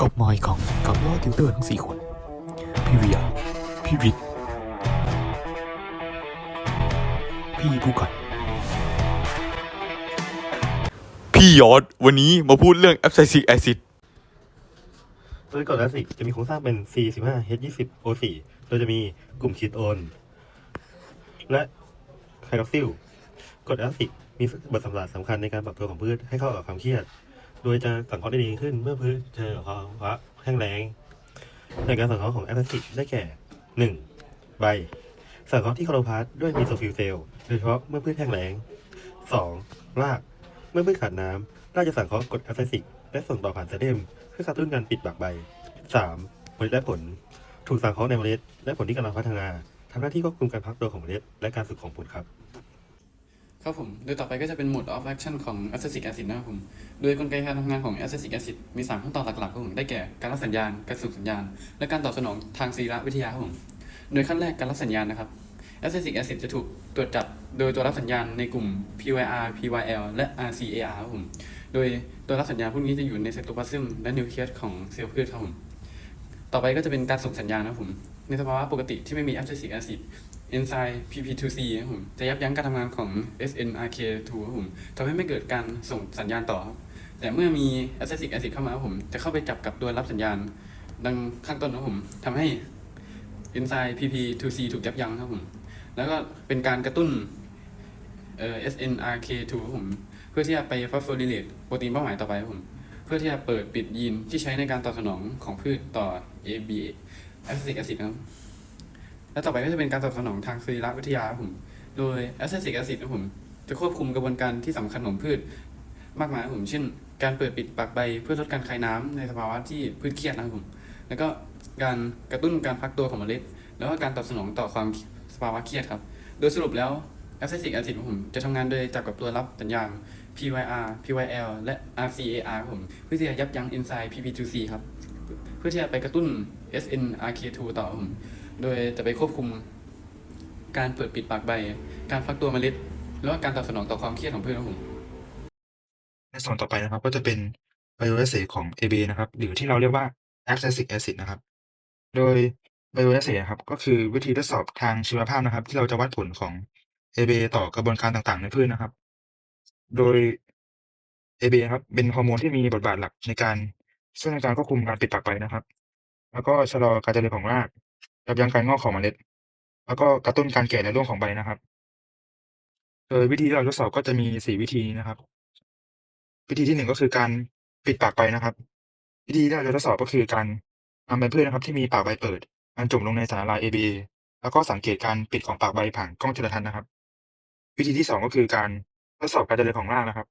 กับมาอีกครั้งกับยอดติวเตอร์ทั้งสี่คน พี่เวีย พี่วิทย์พี่ผู้กัน พี่ยอดวันนี้มาพูดเรื่อง a b s c i c acid โดยกรดแอซิดจะมีโครงสร้างเป็น C15H20O4 โดยจะมีกลุ่มคีโตนและไคลอซิลกรดแอซิดมีบทบาทสำคัญในการปรับตัวของพืชให้เข้ากับความเครียด โดยจะสังเคราะห์ได้ดีขึ้นเมื่อพืชเจอภาวะแห้งแล้งในการสังเคราะห์ของแอสซิดได้แก่ 1. ใบ สังเคราะห์ที่โคโลพาสด้วยมีโซฟิลเซลโดยเฉพาะเมื่อพืชแห้งแล้ง 2. ราก เมื่อพืชขาดน้ำรากจะสังเคราะห์กรดแอสซิดและส่งต่อผ่านเซลเดมเพื่อกระตุ้นการปิดปากใบ 3. เมล็ดและผล ถูกสังเคราะห์ในเมล็ดและผลที่กำลังพัฒนาทำหน้าที่ควบคุมการพักตัวของเมล็ดและการสุกของผลครับ ครับผมโดยต่อไปก็จะเป็น mode of action ของ acetic acid นะครับผม โดยกลไกการทำงานของ acetic acid มี 3 ขั้นตอนหลักๆครับผม ได้แก่ การรับสัญญาณ การสูบสัญญาณ และการตอบสนองทางศีลวิทยาครับผม โดยขั้นแรกการรับสัญญาณนะครับ acetic acid จะถูกตรวจจับโดยตัวรับสัญญาณในกลุ่ม PYR PYL และ RCAR ครับผม โดยตัวรับสัญญาณพวกนี้จะอยู่ในไซโตพลาซึมและนิวเคลียสของเซลล์พืชครับผม ต่อไปก็จะเป็นการส่งสัญญาณนะครับผม ในสภาวะปกติที่ไม่มี acetic acid เอนไซม์ PP2C ครับผมจะยับยั้งการทำงานของ SNRK2 ครับผมทำให้ไม่เกิดการส่งสัญญาณต่อครับแต่เมื่อมี acetic acid เข้ามาผมจะเข้าไปจับกับตัวรับสัญญาณ ดังข้างต้นนะผมทำให้เอนไซม์ PP2C ถูกยับยั้งครับผมแล้วก็เป็นการกระตุ้นเอ่อ SNRK2 ครับผมเพื่อที่จะไป phosphorylate โปรตีนเป้าหมายต่อไปครับผมเพื่อที่จะเปิดปิดยีนที่ใช้ในการตอบสนองของพืชต่อ AB acetic acid นะครับ และต่อไปก็จะเป็นการตอบสนองทางสรีรวิทยาผมโดย acetic acid นะครับผมจะควบคุมกระบวนการที่สำคัญของพืชมากมายผมเช่น การเปิดปิดปากใบเพื่อลดการคายน้ำในสภาวะที่พืชเครียดนะผมแล้วก็การกระตุ้นการพักตัวของเมล็ด แล้วก็การตอบสนองต่อความสภาวะเครียดครับ โดยสรุปแล้ว acetic acid ครับผมจะทำงานโดยจับกับตัวรับสัญญาณ PYR PYL และ RCAR ผมเพื่อที่จะยับยั้งเอนไซม์ PP2C ครับ เพื่อที่จะไปกระตุ้น SNRK2 ต่อผม โดยจะไปควบคุม การเปิดปิดปากใบ การฟักตัวเมล็ด แล้วก็การตอบสนองต่อความเครียดของพืชครับผมในส่วนต่อไปนะครับ ก็จะเป็น bioassay ของ AB นะครับ หรือที่เราเรียกว่า abscisic acid นะครับ โดย bioassay นะครับ ก็คือวิธีทดสอบทางชีวภาพนะครับ ที่เราจะวัดผลของ AB ต่อกระบวนการต่างๆ ในพืชนะครับ โดย AB ครับ เป็นฮอร์โมนที่มีบทบาทหลักในการช่วยในการควบคุมการปิดปากใบนะครับ แล้วก็ชะลอการเจริญของราก ยับยั้งการงอกของเมล็ด แล้วก็กระตุ้นการแก่และร่วงของใบนะครับ โดยวิธีที่เราทดสอบก็จะมีสี่วิธีนะครับ วิธีที่หนึ่งก็คือการปิดปากใบนะครับ วิธีที่เราจะทดสอบก็คือการนำใบพืชนะครับ ที่มีปากใบเปิดบรรจุลงในสารละลาย ABA แล้วก็สังเกตการปิดของปากใบผ่านกล้องจุลทรรศน์นะครับ วิธีที่สองก็คือการทดสอบการเจริญของรากนะครับ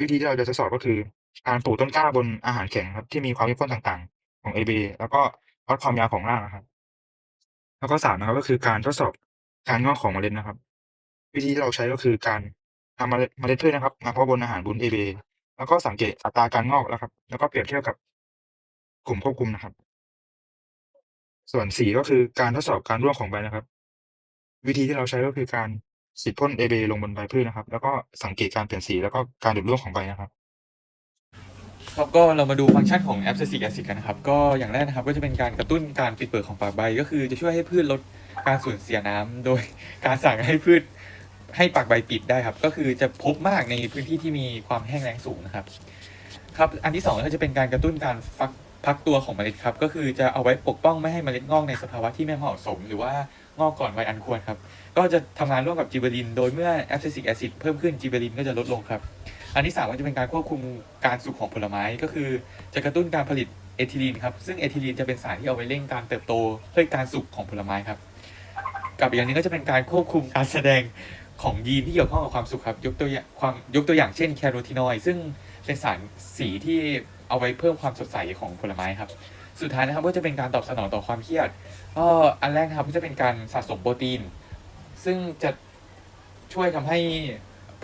วิธีที่เราจะทดสอบก็คือการปลูกต้นกล้าบนอาหารแข็งครับที่มีความเข้มข้นต่างๆ ของ ABA แล้วก็วัดความยาวของรากนะครับ แล้วก็สามนะครับก็คือการทดสอบการงอกของเมล็ดนะครับ วิธีที่เราใช้ก็คือการนำเมล็ดเมล็ดพืชนะครับมาเพาะบนอาหารบน ABA แล้วก็สังเกตอัตราการงอกแล้วครับ แล้วก็เปรียบเทียบกับกลุ่มควบคุมนะครับ ส่วนสี่ก็คือการทดสอบการร่วงของใบนะครับ วิธีที่เราใช้ก็คือการฉีดพ่น ABA ลงบนใบพืชนะครับ แล้วก็สังเกตการเปลี่ยนสีแล้วก็การดูดร่วงของใบนะครับ ครับก็เรามาดูฟังก์ชันของ abscisic acid กันนะครับ ก็อย่างแรกนะครับก็จะเป็นการกระตุ้นการปิดเปิดของปากใบ ก็คือจะช่วยให้พืชลดการสูญเสียน้ำโดยการสั่งให้พืชให้ปากใบปิดได้ครับ ก็คือจะพบมากในพื้นที่ที่มีความแห้งแล้งสูงนะครับครับอันที่สองก็จะเป็นการกระตุ้นการฟักพักตัวของเมล็ดครับก็คือจะเอาไว้ปกป้องไม่ให้เมล็ดงอกในสภาวะที่ไม่เหมาะสม หรือว่างอกก่อนวัยอันควรครับก็จะทำงานร่วมกับจิเบริน โดยเมื่อ abscisic acid เพิ่มขึ้นจิเบรินก็จะลดลงครับ อันที่สามก็จะเป็นการควบคุมการสุกของผลไม้ก็คือ จะกระตุ้นการผลิตเอทิลีนครับซึ่งเอทิลีนจะเป็นสารที่เอาไว้เร่งการเติบโตเพื่อการสุกของผลไม้ครับ กับอีกอย่างนึงก็จะเป็นการควบคุมการแสดงของยีนที่เกี่ยวข้องกับความสุขครับยกตัวอย่างความยกตัวอย่างเช่นแคโรทีนอยด์ซึ่งเป็นสารสีที่เอาไว้เพิ่มความสดใสของผลไม้ครับ สุดท้ายนะครับก็จะเป็นการตอบสนองต่อความเครียดก็อันแรกนะครับก็จะเป็นการสะสมโปรตีน ซึ่งจะช่วยทำให้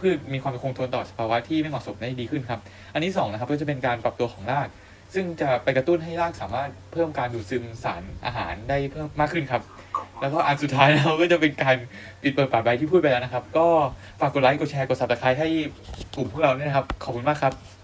พืชมีความคงทนต่อสภาวะที่ไม่เหมาะสมได้ดีขึ้นครับ อันที่สองนะครับก็จะเป็นการปรับตัวของราก ซึ่งจะไปกระตุ้นให้รากสามารถเพิ่มการดูดซึมสารอาหารได้เพิ่มมากขึ้นครับ แล้วก็อันสุดท้ายเราก็จะเป็นการปิดเปิดปาใบที่พูดไปแล้วนะครับ ก็ฝากกดไลค์กดแชร์กดซับสไครต์ให้กลุ่มพวกเราด้วยนะครับขอบคุณมากครับ